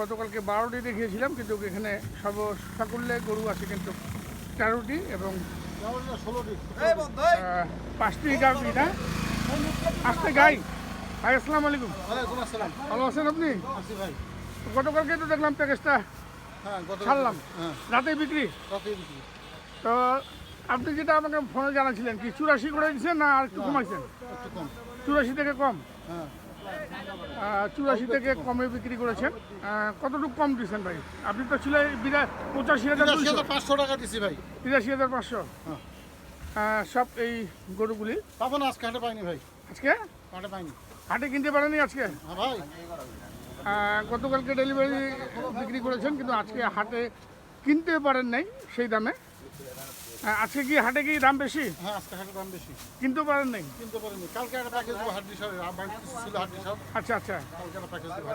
গতকালকে বারোটি দেখিয়েছিলাম কিন্তু এখানে সর্ব সাকুল্যে গরু আছে কিন্তু তেরোটি এবং পাঁচটি গাভি না? পাঁচটি গাই। ভাই আসসালাম আলাইকুম। ভালো আছেন আপনি? গতকালকে তো দেখলাম প্যাকেজটা হ্যাঁ ছাড়লাম। হ্যাঁ। রাতে বিক্রি? তো আপনি যেটা আমাকে ফোনে জানাছিলেন কি চুরাশি করে দিচ্ছেন না আর একটু কমাইছেন? চুরাশি থেকে কম? হ্যাঁ। চুরাশি থেকে কমে বিক্রি করেছেন। কতটুকু কম দিচ্ছেন ভাই? আপনি তো বিরা পঁচাশি হাজার পাঁচশো টাকা দিছি ভাই। তিরাশি হাজার পাঁচশো। হ্যাঁ। সব এই গরুগুলি? পাবো না আজকে হাটে পাইনি ভাই। আজকে? হাটে পাইনি। হাটে কিনতে পারেনি আজকে? হ্যাঁ ভাই। গতকালকে ডেলিভারি বিক্রি করেছেন কিন্তু আজকে হাটে কিনতে পারেন নাই সেই দামে। আজকে কি হাটে কি দাম বেশি? হ্যাঁ আজকে হাটে দাম বেশি। কিনতে পারেন নাই? কিনতে পারিনি কালকে একটা প্যাকেজ দেবো হাড্ডি আমার ছিল হাড্ডি সাহেব আচ্ছা আচ্ছা। কালকে একটা প্যাকেজ দেবো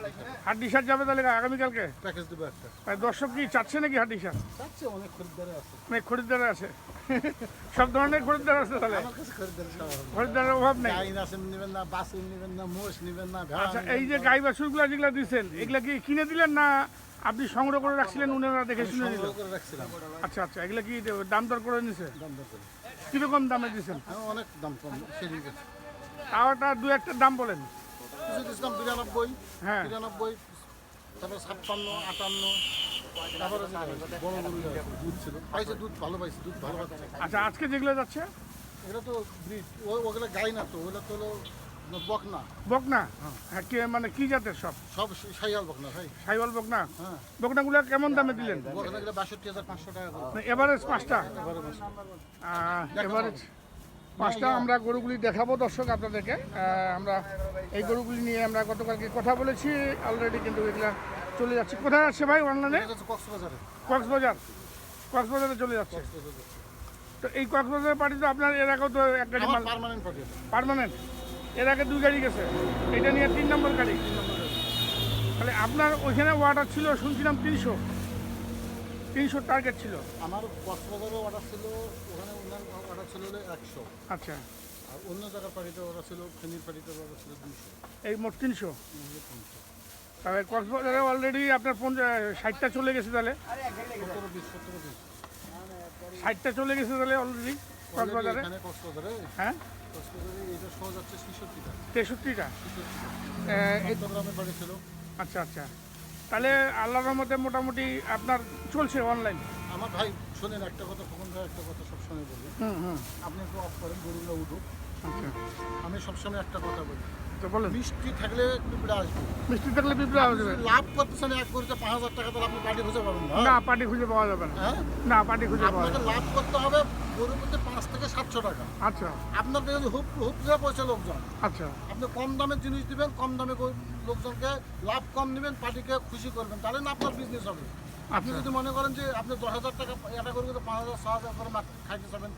হাড্ডি সার যাবে তাহলে আগামীকালকে প্যাকেজ দেবো একটা। দর্শক কি চাচ্ছে নাকি হাড্ডি সার? চাচ্ছে অনেক খরিদ্দারে আছে। খরিদ্দার আছে। সব ধরনের খরিদ্দার আছে তাহলে? খরিদ্দার খরিদ্দারের অভাব নেই? গাই নাচেন নেবেন না বাসে নেবেন না মোষ নেবেন না আচ্ছা এই যে। গাই বাছুরগুলো যেগুলো দিচ্ছেন এগুলা কি কিনে দিলেন না আপনি সংগ্রহ করে রাখছিলেন উনারা দেখে শুনে নিল করে রাখছিলাম। আচ্ছা আচ্ছা এগুলো কি দাম দর করে নিছে? দাম দর করে। কীরকম দামে দিচ্ছেন আমি অনেক দাম কম সেদিকে তাও একটা দু একটা দাম বলেন। কিছু দিয়েছিলাম বিরানব্বই হ্যাঁ। তিরানব্বই তারপরে ছাপ্পান্ন আটান্ন তারপরে বড় গরু দুধ ছিল। পাইছে দুধ ভালো পাইছে দুধ ভালো পাচ্ছে আচ্ছা আজকে যেগুলো যাচ্ছে? এগুলো তো ব্রিড ওগুলো গাই না তো ওগুলো তো হলো বকনা। বকনা? হ্যাঁ কি মানে কি জাতের সব? বকনা ভাই। সাইওয়াল বকনা? হ্যাঁ। বকনাগুলো কেমন দামে দিলেন? টাকা করে। এভারেজ পাঁচটা? এভারেজ পাঁচটা আমরা গরুগুলি দেখাবো দর্শক আপনাদেরকে। আমরা এই গরুগুলি নিয়ে আমরা গতকালকে কথা বলেছি অলরেডি কিন্তু এগুলা চলে যাচ্ছে। কোথায় আছে ভাই অনলাইনে কক্সবাজারে। কক্সবাজার। কক্সবাজারে চলে যাচ্ছে। তো এই কক্সবাজারের পার্টি তো আপনার এর আগেও তো এক গাড়ি আমার মাল পার্মানেন্ট পার্মানেন্ট এর আগে দুই গাড়ি গেছে। এটা নিয়ে তিন নম্বর গাড়ি। তাহলে আপনার ওইখানে অর্ডার ছিল শুনছিলাম তিনশো। তিনশো টার্গেট ছিল। আমার কক্সবাজারে অর্ডার ছিল ওখানে অর্ডার ছিল একশো। আচ্ছা। আর অন্য জায়গার পার্টিতে অর্ডার ছিল ফেনীর পার্টিতে অর্ডার ছিল দুইশো। এই মোট তিনশো? তাহলে কক্সবাজারে অলরেডি আপনার পঞ্চাশ ষাটটা চলে গেছে তাহলে। সতেরো বিশ সতেরো বিশ। ষাটটা চলে গেছে তাহলে অলরেডি কক্সবাজারে হ্যাঁ? তেষট্টিটা? আচ্ছা আচ্ছা। তাহলে আল্লাহর রহমতে মোটামুটি আপনার চলছে অনলাইন আমার ভাই শোনেন একটা কথা ফোন ভাই একটা কথা সবসময় বলি। হুম হুম। আপনি একটু অফ করেন গরুরা উঠুক। আচ্ছা। আমি সবসময় একটা কথা বলি। তো বলেন। মিষ্টি থাকলে পিঁপড়ে আসবে। মিষ্টি থাকলে পিঁপড়ে আসবে। লাভ করতেছেন এক পাঁচ হাজার টাকা তাহলে আপনি পার্টি খুঁজে পাবেন না। না পার্টি খুঁজে পাওয়া যাবে না। হ্যাঁ? না পার্টি খুঁজে পাওয়া যাবে লাভ করতে হবে গরুর মধ্যে পাঁচ থেকে সাতশো টাকা। আচ্ছা। আপনার যদি হুপ হুপ দিয়ে পয়সা লোকজন। আচ্ছা। আপনি কম দামের জিনিস দিবেন কম দামে লোকজনকে লাভ কম নেবেন পার্টিকে খুশি করবেন। তাহলে না আপনার বিজনেস হবে। আপনি যদি মনে করেন যে আপনি দশ হাজার টাকা এটা করে কিন্তু পাঁচ হাজার ছ হাজার করে মাত্র খাইতে যাবেন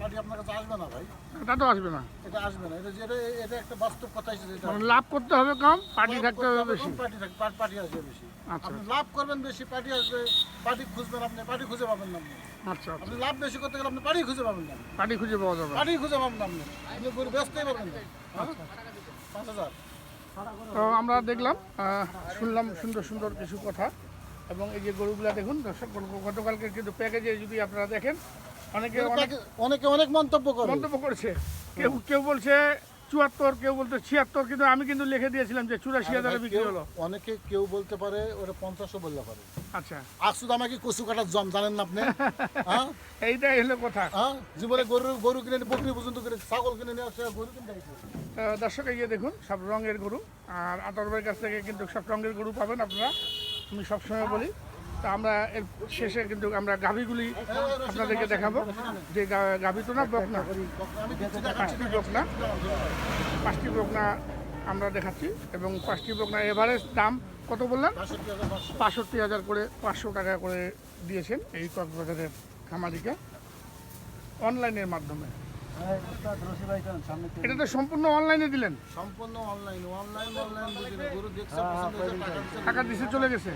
পার্টি আপনার কাছে আসবে না ভাই? তা তো আসবে না। এটা আসবে না। এটা যেটা এটা একটা বাস্তব কথা হিসেবে মানে লাভ করতে হবে কম পার্টি থাকতে হবে বেশি। পার্টি থাকবে পার্টি আসবে বেশি। আচ্ছা। আপনি লাভ করবেন বেশি পার্টি আসবে পার্টি খুঁজবেন আপনি পার্টি খুঁজে পাবেন না আপনি। আচ্ছা আচ্ছা। আপনি লাভ বেশি করতে গেলে আপনি পার্টি খুঁজে পাবেন না পার্টি খুঁজে পাওয়া যাবে। পার্টি খুঁজে পাবেন না আপনি। আপনি গরু ব্যস্তই পারবেন না। হ্যাঁ? পাঁচ হাজার। তো আমরা দেখলাম শুনলাম সুন্দর সুন্দর কিছু কথা। এবং এই যে গরুগুলা দেখুন দর্শক গরু- গতকালকে কিন্তু প্যাকেজে যদি আপনারা দেখেন অনেকে অনেকে অনেক মন্তব্য করে। মন্তব্য করছে। কেউ কেউ বলছে চুয়াত্তর কেউ বলছে ছিয়াত্তর কিন্তু আমি কিন্তু লিখে দিয়েছিলাম যে চুরাশি হাজারে বিক্রি হলো। অনেকে কেউ বলতে পারে ওরা পঞ্চাশও বলতে পারে। আচ্ছা। শুধু আমাকে কচু কাটার জম জানেন না আপনি? হ্যাঁ? এইটাই হলো কথা। হ্যাঁ? জীবনে গরু গরু কিনে বকরি পর্যন্ত করে ছাগল কিনে নিয়ে আসে গরু কিনতে দর্শক এই যে দেখুন সব রঙের গরু। আর আতর ভাইয়ের কাছ থেকে কিন্তু সব রঙের গরু পাবেন আপনারা। আমি সবসময় বলি, তা আমরা এর শেষে কিন্তু আমরা গাভীগুলি আপনাদেরকে দেখাবো। যে গাভী তো না বকনা পাঁচটি বকনা পাঁচটি বকনা আমরা দেখাচ্ছি এবং পাঁচটি বকনা এভারেজ দাম কত বললেন? হাজার হাজার করে, পাঁচশো টাকা করে দিয়েছেন এই কক্সবাজারের খামারিকে। অনলাইনের মাধ্যমে। এটা তো সম্পূর্ণ অনলাইনে দিলেন? সম্পূর্ণ অনলাইন অনলাইন অনলাইন গরু দেখছে টাকা দিছে চলে গেছে।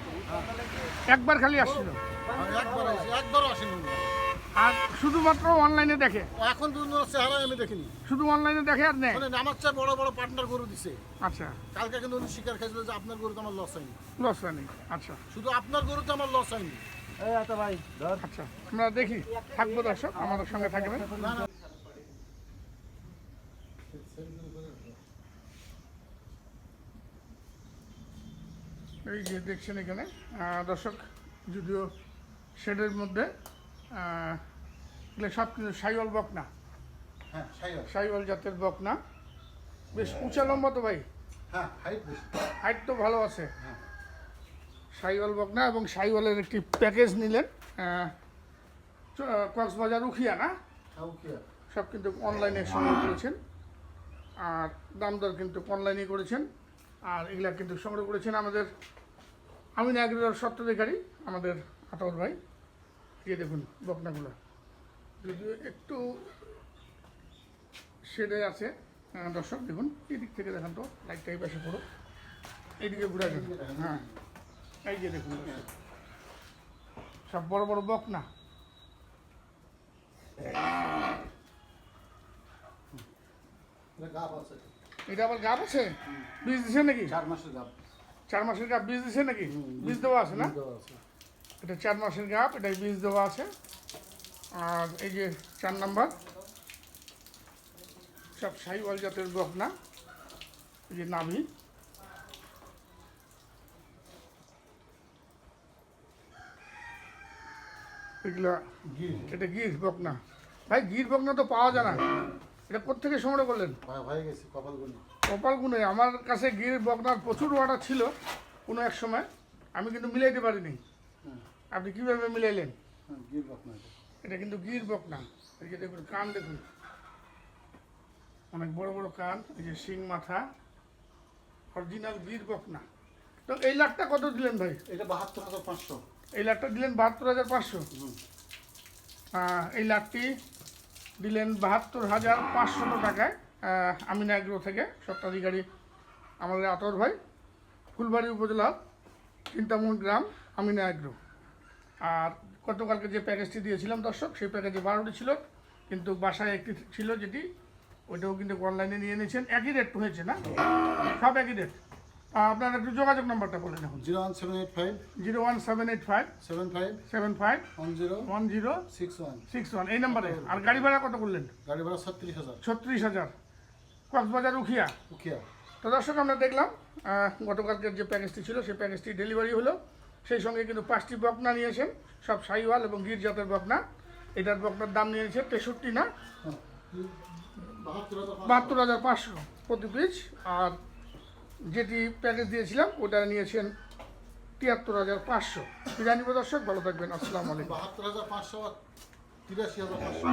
একবার খালি আসছিল। আর একবার একবারও আসেনি। আর শুধুমাত্র অনলাইনে দেখে? এখন পর্যন্ত চেহারা আমি দেখিনি। শুধু অনলাইনে দেখে আর মানে আমার চেয়ে বড় বড় পার্টনার গরু দিছে। আচ্ছা। কালকে কিন্তু উনি স্বীকার খাইছিল যে আপনার গরুতে আমার লস হয়নি। লস হয়নি আচ্ছা। শুধু আপনার গরুতে আমার লস হয়নি। আচ্ছা আমরা দেখি। থাকব দর্শক আমাদের সঙ্গে থাকবেন। এই যে দেখছেন এখানে দর্শক যদিও শেডের মধ্যে সব কিন্তু সাইওয়াল বক না হ্যাঁ সাইওয়াল। জাতের বক না বেশ উঁচা লম্বা তো ভাই? হ্যাঁ হাইট হাইট তো ভালো আছে। হ্যাঁ। সাইওয়াল বক না এবং সাইওয়ালের একটি প্যাকেজ নিলেন কক্সবাজার উখিয়া না? হ্যাঁ সব কিন্তু অনলাইনে সংগ্রহ করেছেন। আর দাম দর কিন্তু অনলাইনে করেছেন। আর এগুলা কিন্তু সংগ্রহ করেছেন আমাদের আমিন আগ্রার সত্ত্বাধিকারী আমাদের আতাউর ভাই। দিয়ে দেখুন বকনাগুলো যদিও একটু শেডে আছে দর্শক দেখুন এই দিক থেকে দেখান তো লাইটটা এই পাশে পড়ো এইদিকে ঘুরে হ্যাঁ এই যে দেখুন সব বড় বড় বকনা গাপ আছে। এটা আবার গাপ আছে? বীজ দিছে নাকি? চার মাসের গাপ চার মাসের গাপ বীজ দিছে নাকি? বীজ দেওয়া আছে না? এটা চার মাসের গাপ এটা বীজ দেওয়া আছে। আর এই যে চার নাম্বার সব সাইওয়াল জাতের বকনা এই যে নাভি। এগুলা এটা গির বকনা। ভাই গির বকনা তো পাওয়া যায় না। এটা কোথেকে সংগ্রহ করলেন? ভাই ভাই গেছি কপাল গুনি কপাল গুনে আমার কাছে গির বকনার প্রচুর অর্ডার ছিল কোনো এক সময়। আমি কিন্তু মিলাইতে পারিনি। আপনি কীভাবে মিলাইলেন? হ্যাঁ গির বাপ না এটা। কিন্তু গির বকনা। এই যে দেখুন কান দেখুন। অনেক বড় বড় কান এই যে শিং মাথা অরিজিনাল গির বকনা। তো এই লাখটা কত দিলেন ভাই? এটা বাহাত্তর হাজার পাঁচশো। এই লাখটা দিলেন বাহাত্তর হাজার পাঁচশো। এই লাখটি দিলেন বাহাত্তর হাজার পাঁচশো টাকায়। আমিনা এগ্রো থেকে সত্ত্বাধিকারী আমাদের আতর ভাই ফুলবাড়ি উপজেলা চিন্তামোহন গ্রাম আমিনা এগ্রো আর গতকালকে যে প্যাকেজটি দিয়েছিলাম দর্শক সেই প্যাকেজে বারোটি ছিল কিন্তু বাসায় একটি ছিল যেটি ওইটাও কিন্তু অনলাইনে নিয়ে নিয়েছেন। একই রেট হয়েছে না? সব একই রেট আপনার একটু যোগাযোগ নাম্বারটা বলেন এখন zero one seven eight five. Zero one seven eight five. Seven five. Seven five. One zero. One zero. Six one. Six one. এই নাম্বারে। আর গাড়ি ভাড়া কত করলেন? গাড়ি ভাড়া ছত্রিশ হাজার। ছত্রিশ হাজার। কক্সবাজার উখিয়া। উখিয়া। তো দর্শক আমরা দেখলাম গতকালকের যে প্যাকেজটি ছিল সেই প্যাকেজটি ডেলিভারি হলো। সেই সঙ্গে কিন্তু পাঁচটি বকনা নিয়েছেন সব সাইওয়াল এবং গির জাতের বকনা। এটার বকনার দাম নিয়েছে তেষট্টি না। বাহাত্তর হাজার পাঁচশো। প্রতি পিস। আর যেটি প্যাকেজ দিয়েছিলাম ওটা নিয়েছেন তিয়াত্তর হাজার পাঁচশো। বিরিয়ানি দর্শক ভালো থাকবেন। আসসালামু আলাইকুম। বাহাত্তর হাজার পাঁচশো তিরাশি হাজার পাঁচশো।